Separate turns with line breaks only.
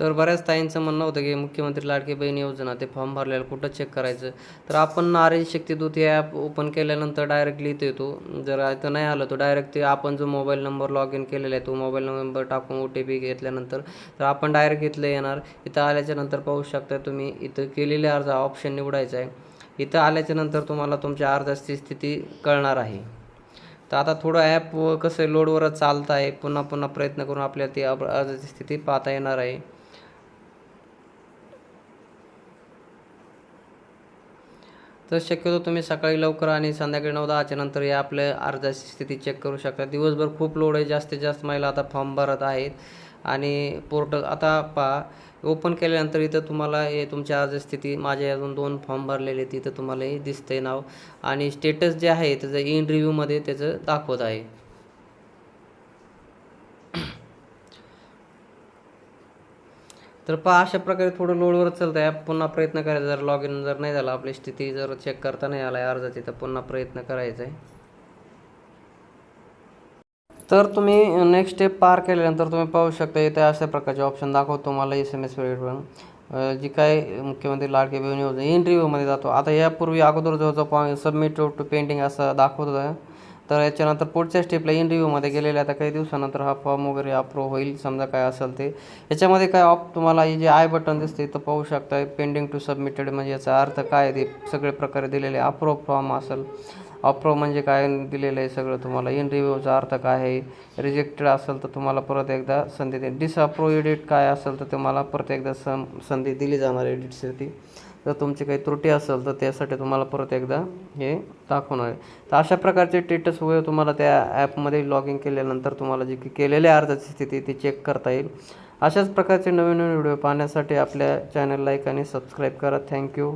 तर बऱ्याच ताईंचं म्हणणं होतं की मुख्यमंत्री लाडकी बहीण योजना ते फॉर्म भरलेलं कुठं चेक करायचं? तर आपण नारी शक्तीदूत हे ॲप ओपन केल्यानंतर डायरेक्ट इथे येतो. जर इथं नाही आलं तर डायरेक्ट ते आपण जो मोबाईल नंबर लॉग इन केलेला आहे तो मोबाईल नंबर टाकून ओ टी पी घेतल्यानंतर तर आपण डायरेक्ट इथलं येणार. इथं आल्याच्यानंतर पाहू शकता तुम्ही इथं केलेले अर्ज ऑप्शन निवडायचा आहे. इथं आल्याच्यानंतर तुम्हाला तुमच्या अर्जाची स्थिती कळणार आहे. तर आता थोडं ॲप कसं लोडवरच चालतं आहे पुन्हा पुन्हा प्रयत्न करून आपल्याला ती अर्जाची स्थिती पाहता येणार आहे. तर शक्यतो तुम्ही सकाळी लवकर आणि संध्याकाळी नऊ दहाच्या नंतर या आपल्या अर्जाची स्थिती चेक करू शकता. दिवसभर खूप लोड आहे जास्तीत जास्त महिला आता फॉर्म भरत आहेत. आणि पोर्टल आता पहा ओपन केल्यानंतर इथं तुम्हाला हे तुमच्या अर्ज स्थिती माझे अजून दोन फॉर्म भरलेले आहेत तिथं तुम्हाला हे दिसतंय नाव. आणि स्टेटस जे आहे त्याचं इन रिव्ह्यूमध्ये त्याचं दाखवत आहे. तर पहा अशा प्रकारे थोडं लोडवर चालतं आहे पुन्हा प्रयत्न करायचा जर लॉग इन जर नाही झाला आपली स्थिती जर चेक करता नाही आला आहे अर्जाची तर पुन्हा प्रयत्न करायचा आहे तर तुम्ही नेक्स्ट स्टेप पार केल्यानंतर तुम्ही पाहू शकता इथे अशा प्रकारचे ऑप्शन दाखवतो तुम्हाला एस एम एस पेडवर जी काय मुख्यमंत्री लाडके बिहून योजना इन रिव्ह्यूमध्ये जातो. आता यापूर्वी अगोदर जो जो पॉईंट सबमिट टू पेंटिंग असं दाखवत होतं तर याच्यानंतर पुढच्या स्टेपला इंटरव्ह्यूमध्ये गेलेले आता काही दिवसानंतर हा फॉर्म वगैरे अप्रूव्ह होईल समजा काय असेल ते. याच्यामध्ये काय ऑप तुम्हाला हे जे आय बटन दिसते तर पाहू शकता पेंडिंग टू सबमिटेड म्हणजे याचा अर्थ काय आहे ते सगळे प्रकारे दिलेले. अप्रूव्ह फॉर्म असेल. अप्रूव्ह म्हणजे काय दिलेलं आहे सगळं तुम्हाला. इन अर्थ काय आहे? रिजेक्टेड असेल तर तुम्हाला परत एकदा संधी दे. डिसअप्रूव्ह एडिट काय असेल तर तुम्हाला परत एकदा सं संधी दिली जाणार एडिटसाठी जर तुमची काही त्रुटी असेल तर त्यासाठी तुम्हाला परत एकदा हे दाखवणार आहे. तर अशा प्रकारचे टेटस वगैरे तुम्हाला त्या ॲपमध्ये लॉग इन केल्यानंतर तुम्हाला जी की केलेल्या अर्जाची स्थिती ती चेक करता येईल. अशाच प्रकारचे नवीन नवीन व्हिडिओ पाहण्यासाठी आपल्या चॅनल लाईक आणि सबस्क्राईब करा. Thank you